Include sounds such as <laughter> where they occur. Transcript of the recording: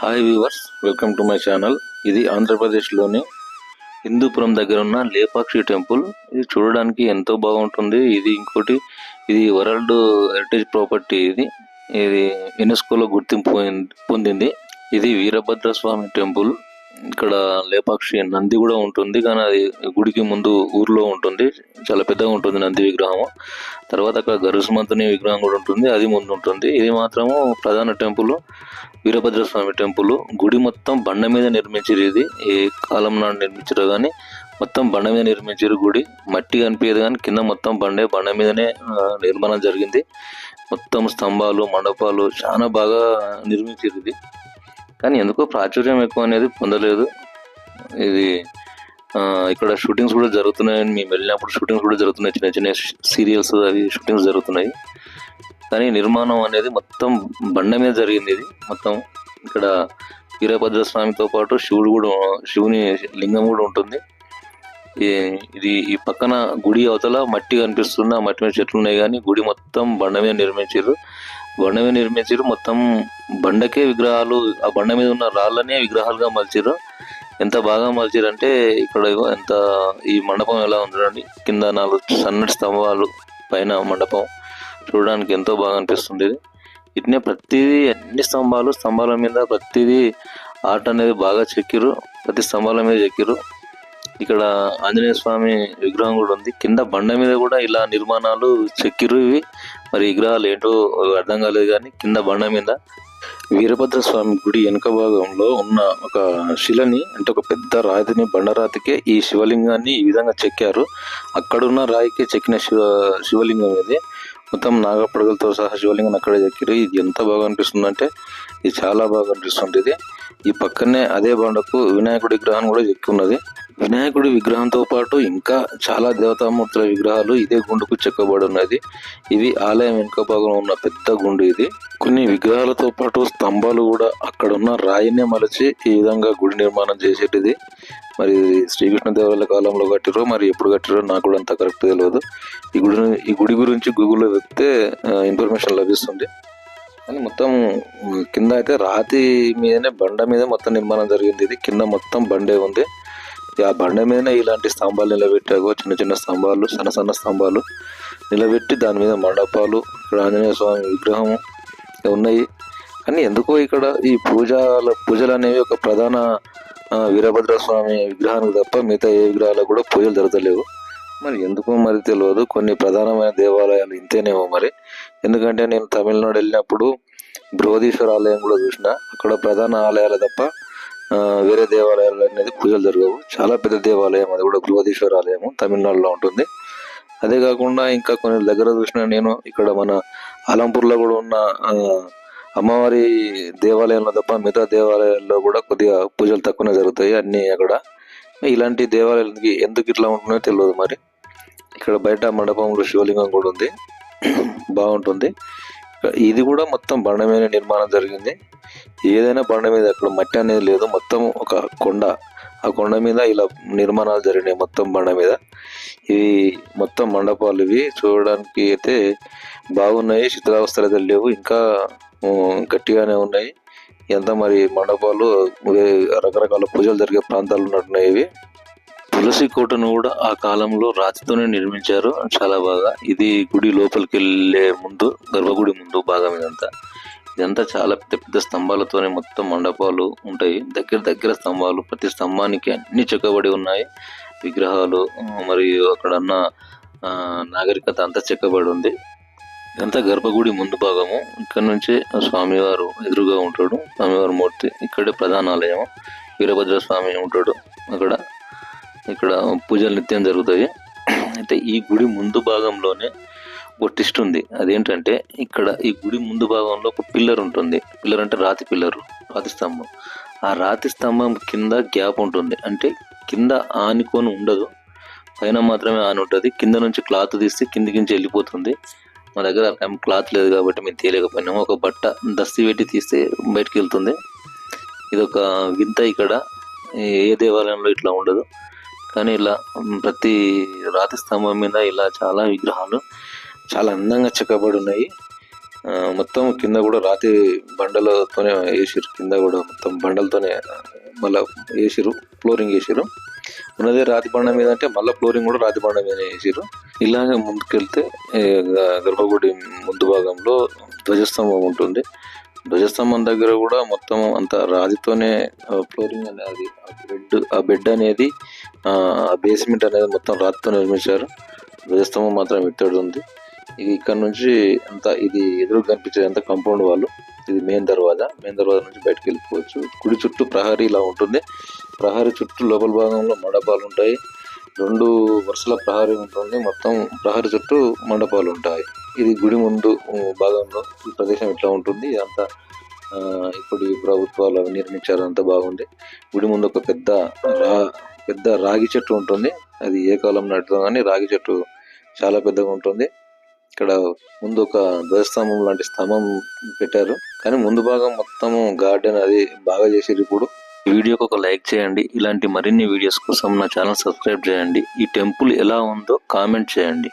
Hi viewers welcome to my channel ఇది ఆంధ్రప్రదేశ్లోని హిందూపురం దగ్గర ఉన్న లేపాక్షి టెంపుల్. ఇది చూడడానికి ఎంతో బాగుంటుంది. ఇది ఇంకోటి ఇది వరల్డ్ హెరిటేజ్ ప్రాపర్టీ ఇది. ఇది యునెస్కోలో గుర్తింపు పొందింది. ఇది వీరభద్ర స్వామి టెంపుల్. ఇక్కడ లేపాక్షి నంది కూడా ఉంటుంది కానీ అది గుడికి ముందు ఊర్లో ఉంటుంది. చాలా పెద్దగా ఉంటుంది నంది విగ్రహం తర్వాత అక్కడ గరుసుమంతుని విగ్రహం కూడా ఉంటుంది అది ముందు ఉంటుంది. ఇది మాత్రము ప్రధాన టెంపుల్ వీరభద్ర స్వామి టెంపుల్. గుడి మొత్తం బండ మీద నిర్మించారు ఇది. ఏ కాలం నాడు నిర్మించారో కానీ మొత్తం బండ మీద నిర్మించారు గుడి. మట్టి కనిపించదు కానీ కింద మొత్తం బండే బండ మీదనే నిర్మాణం జరిగింది. మొత్తం స్తంభాలు మండపాలు చాలా బాగా నిర్మించారు ఇది. కానీ ఎందుకో ప్రాచుర్యం ఎక్కువ అనేది పొందలేదు. ఇది ఇక్కడ షూటింగ్స్ కూడా జరుగుతున్నాయి మేము వెళ్ళినప్పుడు షూటింగ్స్ కూడా జరుగుతున్నాయి. చిన్న చిన్న సీరియల్స్ అవి షూటింగ్స్ జరుగుతున్నాయి. కానీ నిర్మాణం అనేది మొత్తం బండ మీద జరిగింది ఇది. మొత్తం ఇక్కడ వీరభద్ర స్వామితో పాటు శివుడు కూడా శివుని లింగం కూడా ఉంటుంది. ఈ- ఇది ఈ పక్కన గుడి అవతల మట్టి కనిపిస్తుంది. ఆ మట్టి మీద చెట్లు ఉన్నాయి కానీ గుడి మొత్తం బండ మీద నిర్మించారు. బండ మీద నిర్మించారు మొత్తం బండకే విగ్రహాలు ఆ బండ మీద ఉన్న రాళ్ళనే విగ్రహాలుగా మలిచారు ఎంత బాగా మలిచారు అంటే ఇక్కడ ఇగో ఎంత ఈ మండపం ఎలా ఉందండి కింద నాలుగు సన్నటి స్తంభాలు పైన మండపం. చూడడానికి ఎంతో బాగా అనిపిస్తుంది ఇది ఇట్నే ప్రతిదీ అన్ని స్తంభాలు స్తంభాల మీద ప్రతిదీ ఆర్ట్ అనేది బాగా చెక్కిరు ప్రతి స్తంభాల మీద చెక్కిరు ఇక్కడ ఆంజనేయ స్వామి విగ్రహం కూడా ఉంది. కింద బండ మీద కూడా ఇలా నిర్మాణాలు చెక్కిరు ఇవి. మరి విగ్రహాలు ఏంటో అర్థం కాలేదు కానీ కింద బండ మీద వీరభద్ర స్వామి గుడి వెనుక భాగంలో ఉన్న ఒక శిలని అంటే ఒక పెద్ద రాతిని బండరాతికే ఈ శివలింగాన్ని ఈ విధంగా చెక్కారు. అక్కడున్న రాయికే చెక్కిన శివ శివలింగం ఇది. మొత్తం నాగపడగలతో సహా శివలింగం అక్కడే చెక్కిరు ఇది ఎంత బాగా అనిపిస్తుంది అంటే ఇది చాలా బాగా అనిపిస్తుంది ఇది ఈ పక్కనే అదే బండకు వినాయకుడి విగ్రహం కూడా చెక్కి ఉన్నది. వినాయకుడి విగ్రహంతో పాటు ఇంకా చాలా దేవతామూర్తుల విగ్రహాలు ఇదే గుండుకు చెక్కబడి ఉన్నది. ఇది ఆలయం వెనుక భాగంలో ఉన్న పెద్ద గుండు ఇది. కొన్ని విగ్రహాలతో పాటు స్తంభాలు కూడా అక్కడ ఉన్న రాయినే మలచి ఈ విధంగా గుడి నిర్మాణం చేసేటిది. మరి ఇది శ్రీకృష్ణ దేవాలయ కాలంలో కట్టిరో మరి ఎప్పుడు కట్టిరో నాకు కూడా అంత కరెక్ట్ తెలియదు ఈ గుడి ఈ గుడి గురించి గూగుల్లో వెతికితే ఇన్ఫర్మేషన్ లభిస్తుంది. కానీ మొత్తం కింద అయితే రాతి మీదనే బండ మీద మొత్తం నిర్మాణం జరిగింది. ఇది కింద మొత్తం బండే ఉంది. ఆ బండ మీదనే ఇలాంటి స్తంభాలు నిలబెట్టాగో చిన్న చిన్న స్తంభాలు సన్న సన్న స్తంభాలు నిలబెట్టి దాని మీద మండపాలు ఇక్కడ ఆంజనేయ స్వామి విగ్రహం ఉన్నాయి. కానీ ఎందుకో ఇక్కడ ఈ పూజల పూజలు అనేవి ఒక ప్రధాన వీరభద్ర స్వామి విగ్రహానికి తప్ప మిగతా ఏ విగ్రహాలకు కూడా పూజలు జరగలేవు. మరి ఎందుకో మరి తెలియదు. కొన్ని ప్రధానమైన దేవాలయాలు ఇంతేనేమో మరి. ఎందుకంటే నేను తమిళనాడు వెళ్ళినప్పుడు బృహదీశ్వర ఆలయం కూడా చూసిన. అక్కడ ప్రధాన ఆలయాలు తప్ప వేరే దేవాలయాలు అనేది పూజలు జరగవు. చాలా పెద్ద దేవాలయం అది కూడా బృహదీశ్వర ఆలయం తమిళనాడులో ఉంటుంది. అదే కాకుండా ఇంకా కొన్ని దగ్గర చూసిన నేను ఇక్కడ మన ఆలంపూర్లో కూడా ఉన్న అమ్మవారి దేవాలయంలో తప్ప మిగతా దేవాలయాల్లో కూడా కొద్దిగా పూజలు తక్కువనే జరుగుతాయి అన్నీ అక్కడ. ఇలాంటి దేవాలయాలకి ఎందుకు ఇట్లా ఉంటుందో తెలియదు మరి. ఇక్కడ బయట మండపంలో శివలింగం కూడా ఉంది. <clears throat> బాగుంటుంది. ఇది కూడా మొత్తం బండ మీద నిర్మాణం జరిగింది. ఏదైనా బండ మీద అక్కడ మట్టి అనేది లేదు. మొత్తం ఒక కొండ. ఆ కొండ మీద ఇలా నిర్మాణాలు జరిగినాయి మొత్తం బండ మీద. ఇవి మొత్తం మండపాలు ఇవి చూడడానికి అయితే బాగున్నాయి. శిథిలావస్థలు అయితే లేవు. ఇంకా గట్టిగానే ఉన్నాయి. ఎంత మరి మండపాలు రకరకాల పూజలు జరిగే ప్రాంతాలు ఉన్నట్టున్నాయి ఇవి. తులసి కోటను కూడా ఆ కాలంలో రాతితోనే నిర్మించారు. చాలా బాగా. ఇది గుడి లోపలికి వెళ్ళే ముందు గర్భగుడి ముందు భాగం ఇదంతా. ఇదంతా చాలా పెద్ద పెద్ద స్తంభాలతోనే మొత్తం మండపాలు ఉంటాయి. దగ్గర దగ్గర స్తంభాలు ప్రతి స్తంభానికి అన్ని చెక్కబడి ఉన్నాయి. విగ్రహాలు మరియు అక్కడ ఉన్న ఆ, నాగరికత అంతా చెక్కబడి ఉంది. ఇదంతా గర్భగుడి ముందు భాగము. ఇక్కడ నుంచి స్వామివారు ఎదురుగా ఉంటాడు. స్వామివారి మూర్తి ఇక్కడే ప్రధాన ఆలయం వీరభద్ర స్వామి ఉంటాడు అక్కడ. ఇక్కడ పూజలు నిత్యం జరుగుతాయి. అయితే ఈ గుడి ముందు భాగంలోనే ట్విస్ట్ ఉంది అదేంటంటే ఇక్కడ ఈ గుడి ముందు భాగంలో ఒక పిల్లర్ ఉంటుంది. పిల్లర్ అంటే రాతి పిల్లర్ రాతి స్తంభం. ఆ రాతి స్తంభం కింద గ్యాప్ ఉంటుంది. అంటే కింద ఆనుకొని ఉండదు. పైన మాత్రమే ఆని ఉంటుంది. కింద నుంచి క్లాత్ తీస్తే కిందికి నుంచి వెళ్ళిపోతుంది. మా దగ్గర టైం క్లాత్ లేదు కాబట్టి మేము తీయలేకపోయినాము ఒక బట్ట దస్తి పెట్టి తీస్తే బయటికి వెళ్తుంది. ఇది ఒక వింత ఇక్కడ. ఏ దేవాలయంలో ఇట్లా ఉండదు. కానీ ఇలా ప్రతి రాతి స్తంభం మీద ఇలా చాలా విగ్రహాలు చాలా అందంగా చెక్కబడి ఉన్నాయి మొత్తం కింద కూడా రాతి బండలతోనే వేసిరు కింద కూడా మొత్తం బండలతోనే మళ్ళా వేసిరు ఫ్లోరింగ్ వేసిరు ఉన్నదే రాతి బండ మీద అంటే మళ్ళీ ఫ్లోరింగ్ కూడా రాతి బండ మీద వేసిరు ఇలాగే ముందుకెళ్తే గర్భగుడి ముందు భాగంలో ధ్వజస్తంభం ఉంటుంది. ధ్వజస్తంభం దగ్గర కూడా మొత్తం అంత రాతితోనే ఫ్లోరింగ్ అనేది బెడ్ ఆ బెడ్ అనేది ఆ బేస్మెంట్ అనేది మొత్తం రాతితో నిర్మించారు. ధ్వజస్తంభం మాత్రం ఇత్తడి ఉంది. ఇది ఇక్కడ నుంచి అంత ఇది ఎదురు కనిపించేది అంత కాంపౌండ్ వాళ్ళు ఇది మెయిన్ దర్వాజా. మెయిన్ దర్వాజా నుంచి బయటకు వెళ్ళిపోవచ్చు. గుడి చుట్టూ ప్రహరీ ఇలా ఉంటుంది. ప్రహరీ చుట్టూ లోపల భాగంలో మండపాలు ఉంటాయి. రెండు వరుసల ప్రహరీ ఉంటుంది. మొత్తం ప్రహరీ చుట్టూ మండపాలు ఉంటాయి. ఇది గుడి ముందు భాగంలో ఈ ప్రదేశం ఇట్లా ఉంటుంది. అంతా ఆ, ఇప్పుడు ఈ ప్రభుత్వాలు అవి నిర్మించారు అంతా బాగుంది. గుడి ముందు ఒక పెద్ద రా పెద్ద రాగి చెట్టు ఉంటుంది. అది ఏ కాలం నాటిదో కానీ రాగి చెట్టు చాలా పెద్దగా ఉంటుంది. ఇక్కడ ముందు ఒక ధ్వజస్తంభం లాంటి స్తంభం పెట్టారు. కానీ ముందు భాగం మొత్తము గార్డెన్ అది బాగా చేసేది ఇప్పుడు. ఈ వీడియోకి ఒక లైక్ చేయండి. ఇలాంటి మరిన్ని వీడియోస్ కోసం నా ఛానల్ సబ్స్క్రైబ్ చేయండి. ఈ టెంపుల్ ఎలా ఉందో కామెంట్ చేయండి.